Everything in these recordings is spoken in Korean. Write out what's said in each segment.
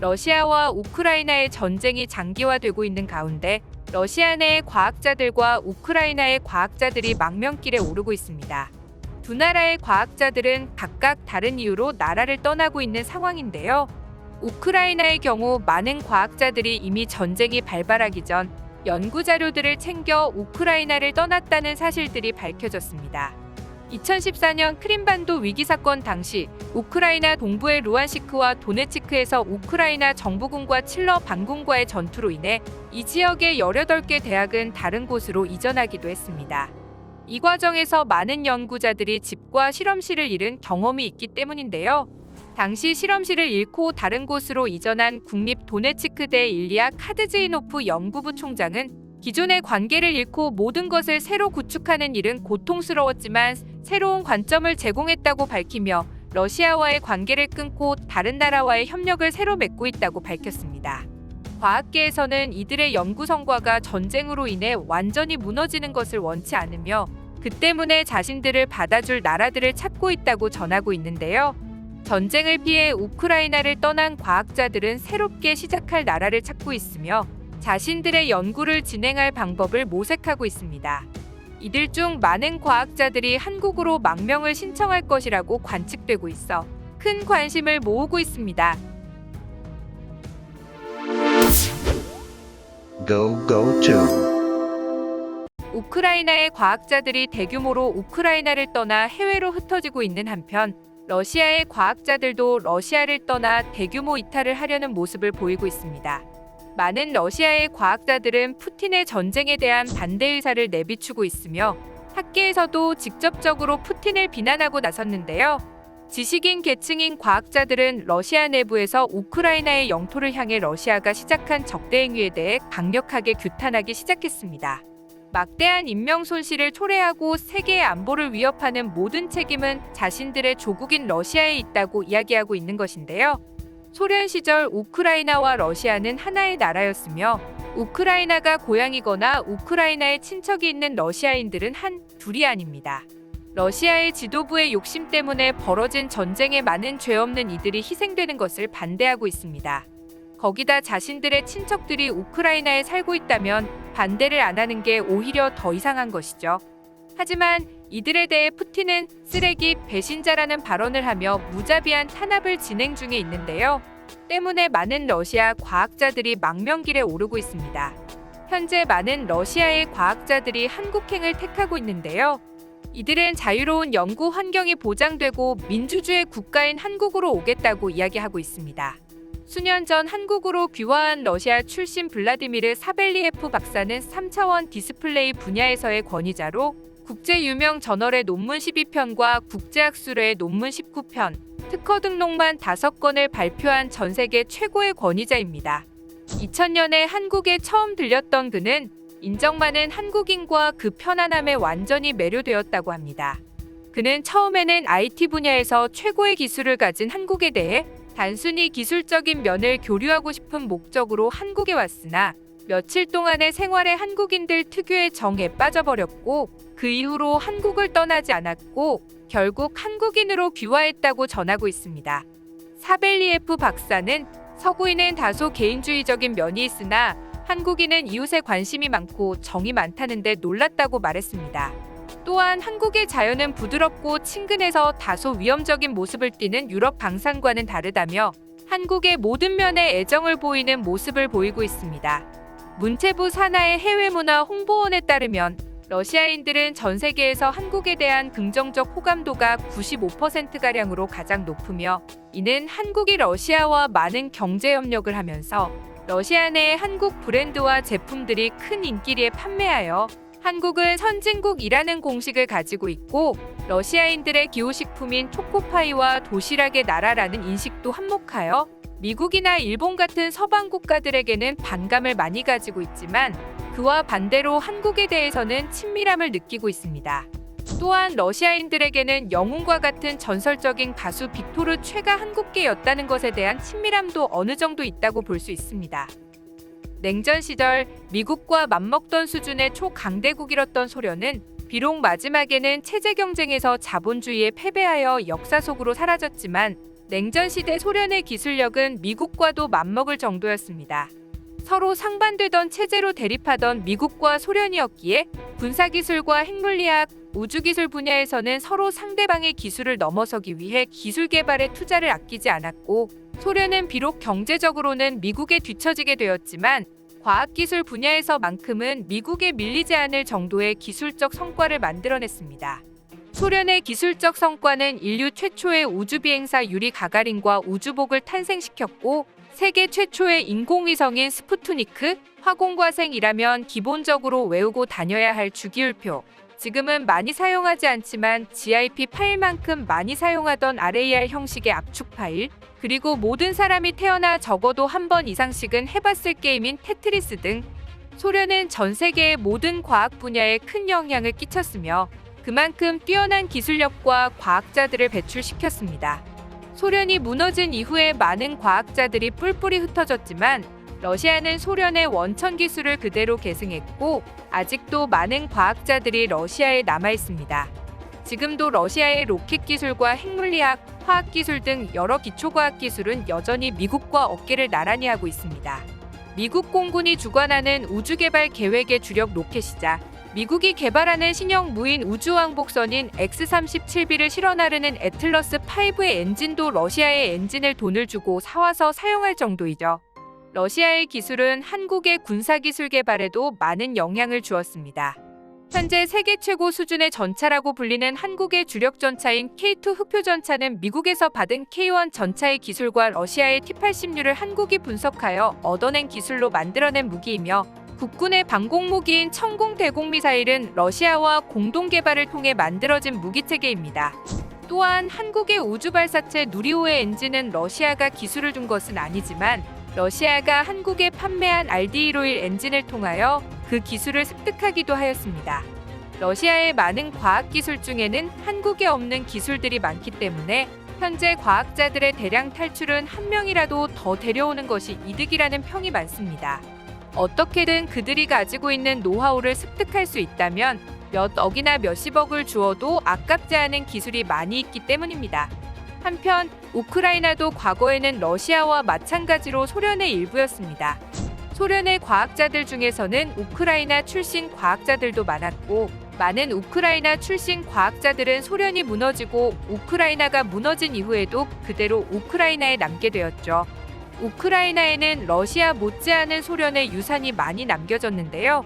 러시아와 우크라이나의 전쟁이 장기화되고 있는 가운데 러시아 내의 과학자들과 우크라이나의 과학자들이 망명길에 오르고 있습니다. 두 나라의 과학자들은 각각 다른 이유로 나라를 떠나고 있는 상황인데요. 우크라이나의 경우 많은 과학자들이 이미 전쟁이 발발하기 전 연구 자료들을 챙겨 우크라이나를 떠났다는 사실들이 밝혀졌습니다. 2014년 크림반도 위기 사건 당시 우크라이나 동부의 루안시크와 도네츠크에서 우크라이나 정부군과 칠러 반군과의 전투로 인해 이 지역의 18개 대학은 다른 곳으로 이전하기도 했습니다. 이 과정에서 많은 연구자들이 집과 실험실을 잃은 경험이 있기 때문인데요. 당시 실험실을 잃고 다른 곳으로 이전한 국립 도네츠크대 일리아 카드즈이노프 연구부 총장은 기존의 관계를 잃고 모든 것을 새로 구축하는 일은 고통스러웠지만 새로운 관점을 제공했다고 밝히며 러시아와의 관계를 끊고 다른 나라와의 협력을 새로 맺고 있다고 밝혔습니다. 과학계에서는 이들의 연구 성과가 전쟁으로 인해 완전히 무너지는 것을 원치 않으며 그 때문에 자신들을 받아줄 나라들을 찾고 있다고 전하고 있는데요. 전쟁을 피해 우크라이나를 떠난 과학자들은 새롭게 시작할 나라를 찾고 있으며 자신들의 연구를 진행할 방법을 모색하고 있습니다. 이들 중 많은 과학자들이 한국으로 망명을 신청할 것이라고 관측되고 있어 큰 관심을 모으고 있습니다. Go go. 우크라이나의 과학자들이 대규모로 우크라이나를 떠나 해외로 흩어지고 있는 한편 러시아의 과학자들도 러시아를 떠나 대규모 이탈을 하려는 모습을 보이고 있습니다. 많은 러시아의 과학자들은 푸틴의 전쟁에 대한 반대 의사를 내비추고 있으며 학계에서도 직접적으로 푸틴을 비난하고 나섰는데요. 지식인 계층인 과학자들은 러시아 내부에서 우크라이나의 영토를 향해 러시아가 시작한 적대 행위에 대해 강력하게 규탄하기 시작했습니다. 막대한 인명 손실을 초래하고 세계의 안보를 위협하는 모든 책임은 자신들의 조국인 러시아에 있다고 이야기하고 있는 것인데요. 소련 시절 우크라이나와 러시아는 하나의 나라였으며 우크라이나가 고향이거나 우크라이나에 친척이 있는 러시아인들은 한 둘이 아닙니다. 러시아의 지도부의 욕심 때문에 벌어진 전쟁에 많은 죄 없는 이들이 희생되는 것을 반대하고 있습니다. 거기다 자신들의 친척들이 우크라이나에 살고 있다면 반대를 안 하는 게 오히려 더 이상한 것이죠. 하지만 이들에 대해 푸틴은 쓰레기 배신자라는 발언을 하며 무자비한 탄압을 진행 중에 있는데요. 때문에 많은 러시아 과학자들이 망명길에 오르고 있습니다. 현재 많은 러시아의 과학자들이 한국행을 택하고 있는데요. 이들은 자유로운 연구 환경이 보장되고 민주주의 국가인 한국으로 오겠다고 이야기하고 있습니다. 수년 전 한국으로 귀화한 러시아 출신 블라디미르 사벨리에프 박사는 3차원 디스플레이 분야에서의 권위자로 국제 유명 저널의 논문 12편과 국제학술회의 논문 19편, 특허 등록만 5건을 발표한 전 세계 최고의 권위자입니다. 2000년에 한국에 처음 들렸던 그는 인정 많은 한국인과 그 편안함에 완전히 매료되었다고 합니다. 그는 처음에는 IT 분야에서 최고의 기술을 가진 한국에 대해 단순히 기술적인 면을 교류하고 싶은 목적으로 한국에 왔으나 며칠 동안의 생활에 한국인들 특유의 정에 빠져버렸고 그 이후로 한국을 떠나지 않았고 결국 한국인으로 귀화했다고 전하고 있습니다. 사벨리에프 박사는 서구인은 다소 개인주의적인 면이 있으나 한국인은 이웃에 관심이 많고 정이 많다는데 놀랐다고 말했습니다. 또한 한국의 자연은 부드럽고 친근해서 다소 위험적인 모습을 띠는 유럽 방산과는 다르다며 한국의 모든 면에 애정을 보이는 모습을 보이고 있습니다. 문체부 산하의 해외문화 홍보원에 따르면 러시아인들은 전 세계에서 한국에 대한 긍정적 호감도가 95%가량으로 가장 높으며 이는 한국이 러시아와 많은 경제 협력을 하면서 러시아 내의 한국 브랜드와 제품들이 큰 인기리에 판매하여 한국은 선진국이라는 공식을 가지고 있고 러시아인들의 기호식품인 초코파이와 도시락의 나라라는 인식도 한몫하여 미국이나 일본 같은 서방 국가들에게는 반감을 많이 가지고 있지만 그와 반대로 한국에 대해서는 친밀함을 느끼고 있습니다. 또한 러시아인들에게는 영웅과 같은 전설적인 가수 빅토르 최가 한국계였다는 것에 대한 친밀함도 어느 정도 있다고 볼 수 있습니다. 냉전 시절 미국과 맞먹던 수준의 초강대국이었던 소련은 비록 마지막에는 체제 경쟁에서 자본주의에 패배하여 역사 속으로 사라졌지만 냉전 시대 소련의 기술력은 미국과도 맞먹을 정도였습니다. 서로 상반되던 체제로 대립하던 미국과 소련이었기에 군사기술과 핵물리학, 우주기술 분야에서는 서로 상대방의 기술을 넘어서기 위해 기술 개발에 투자를 아끼지 않았고 소련은 비록 경제적으로는 미국에 뒤처지게 되었지만 과학기술 분야에서만큼은 미국에 밀리지 않을 정도의 기술적 성과를 만들어냈습니다. 소련의 기술적 성과는 인류 최초의 우주비행사 유리 가가린과 우주복을 탄생시켰고 세계 최초의 인공위성인 스푸트니크, 화공과생이라면 기본적으로 외우고 다녀야 할 주기율표. 지금은 많이 사용하지 않지만 GIP 파일만큼 많이 사용하던 RAR 형식의 압축 파일, 그리고 모든 사람이 태어나 적어도 한 번 이상씩은 해봤을 게임인 테트리스 등 소련은 전 세계의 모든 과학 분야에 큰 영향을 끼쳤으며 그만큼 뛰어난 기술력과 과학자들을 배출시켰습니다. 소련이 무너진 이후에 많은 과학자들이 뿔뿔이 흩어졌지만 러시아는 소련의 원천 기술을 그대로 계승했고 아직도 많은 과학자들이 러시아에 남아 있습니다. 지금도 러시아의 로켓 기술과 핵물리학, 화학 기술 등 여러 기초과학 기술은 여전히 미국과 어깨를 나란히 하고 있습니다. 미국 공군이 주관하는 우주 개발 계획의 주력 로켓이자 미국이 개발하는 신형 무인 우주왕복선인 X-37B를 실어 나르는 애틀러스 5의 엔진도 러시아의 엔진을 돈을 주고 사와서 사용할 정도이죠. 러시아의 기술은 한국의 군사기술 개발에도 많은 영향을 주었습니다. 현재 세계 최고 수준의 전차라고 불리는 한국의 주력 전차인 K2 흑표 전차는 미국에서 받은 K1 전차의 기술과 러시아의 T-80류를 한국이 분석하여 얻어낸 기술로 만들어낸 무기이며 국군의 방공무기인 천공 대공 미사일은 러시아와 공동 개발을 통해 만들어진 무기 체계입니다. 또한 한국의 우주 발사체 누리호의 엔진은 러시아가 기술을 준 것은 아니지만 러시아가 한국에 판매한 RD151 엔진을 통하여 그 기술을 습득하기도 하였습니다. 러시아의 많은 과학 기술 중에는 한국에 없는 기술들이 많기 때문에 현재 과학자들의 대량 탈출은 한 명이라도 더 데려오는 것이 이득이라는 평이 많습니다. 어떻게든 그들이 가지고 있는 노하우를 습득할 수 있다면 몇 억이나 몇십억을 주어도 아깝지 않은 기술이 많이 있기 때문입니다. 한편 우크라이나도 과거에는 러시아와 마찬가지로 소련의 일부였습니다. 소련의 과학자들 중에서는 우크라이나 출신 과학자들도 많았고 많은 우크라이나 출신 과학자들은 소련이 무너지고 우크라이나가 무너진 이후에도 그대로 우크라이나에 남게 되었죠. 우크라이나에는 러시아 못지않은 소련의 유산이 많이 남겨졌는데요.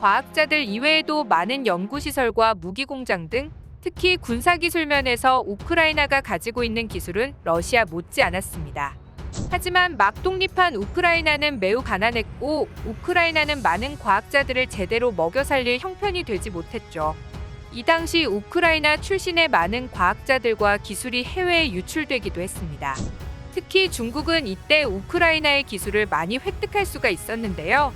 과학자들 이외에도 많은 연구시설과 무기공장 등 특히 군사기술 면에서 우크라이나가 가지고 있는 기술은 러시아 못지 않았습니다. 하지만 막 독립한 우크라이나는 매우 가난했고 우크라이나는 많은 과학자들을 제대로 먹여 살릴 형편이 되지 못했죠. 이 당시 우크라이나 출신의 많은 과학자들과 기술이 해외에 유출되기도 했습니다. 특히 중국은 이때 우크라이나의 기술을 많이 획득할 수가 있었는데요.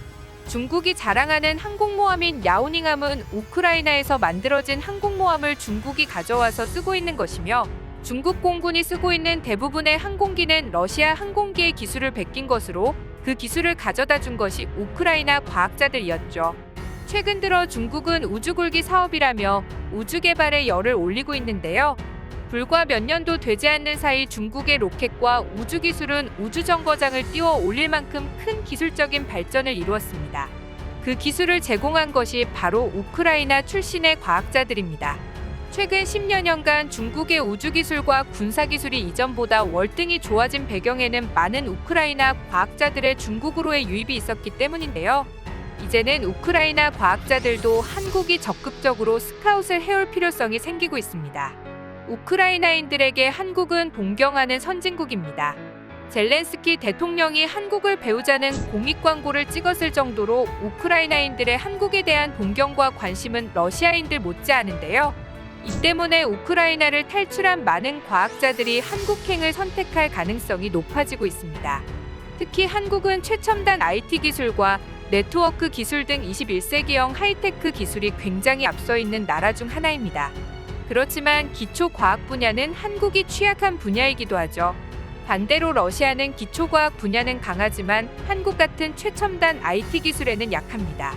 중국이 자랑하는 항공모함인 야오닝함은 우크라이나에서 만들어진 항공모함을 중국이 가져와서 쓰고 있는 것이며 중국 공군이 쓰고 있는 대부분의 항공기는 러시아 항공기의 기술을 베낀 것으로 그 기술을 가져다 준 것이 우크라이나 과학자들이었죠. 최근 들어 중국은 우주굴기 사업이라며 우주 개발에 열을 올리고 있는데요. 불과 몇 년도 되지 않는 사이 중국의 로켓과 우주 기술은 우주 정거장을 띄워 올릴 만큼 큰 기술적인 발전을 이루었습니다. 그 기술을 제공한 것이 바로 우크라이나 출신의 과학자들입니다. 최근 10여년간 중국의 우주 기술과 군사 기술이 이전보다 월등히 좋아진 배경에는 많은 우크라이나 과학자들의 중국으로의 유입이 있었기 때문인데요. 이제는 우크라이나 과학자들도 한국이 적극적으로 스카웃을 해올 필요성이 생기고 있습니다. 우크라이나인들에게 한국은 동경하는 선진국입니다. 젤렌스키 대통령이 한국을 배우자는 공익 광고를 찍었을 정도로 우크라이나인들의 한국에 대한 동경과 관심은 러시아인들 못지않은데요. 이 때문에 우크라이나를 탈출한 많은 과학자들이 한국행을 선택할 가능성이 높아지고 있습니다. 특히 한국은 최첨단 IT 기술과 네트워크 기술 등 21세기형 하이테크 기술이 굉장히 앞서 있는 나라 중 하나입니다. 그렇지만 기초 과학 분야는 한국이 취약한 분야이기도 하죠. 반대로 러시아는 기초과학 분야는 강하지만 한국 같은 최첨단 IT 기술에는 약합니다.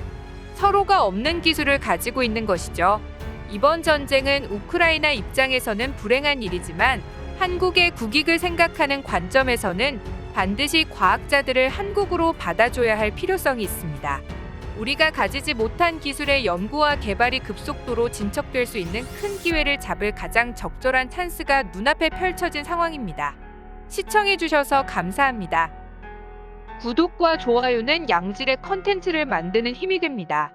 서로가 없는 기술을 가지고 있는 것이죠. 이번 전쟁은 우크라이나 입장에서는 불행한 일이지만 한국의 국익을 생각하는 관점에서는 반드시 과학자들을 한국으로 받아줘야 할 필요성이 있습니다. 우리가 가지지 못한 기술의 연구와 개발이 급속도로 진척될 수 있는 큰 기회를 잡을 가장 적절한 찬스가 눈앞에 펼쳐진 상황입니다. 시청해주셔서 감사합니다. 구독과 좋아요는 양질의 컨텐츠를 만드는 힘이 됩니다.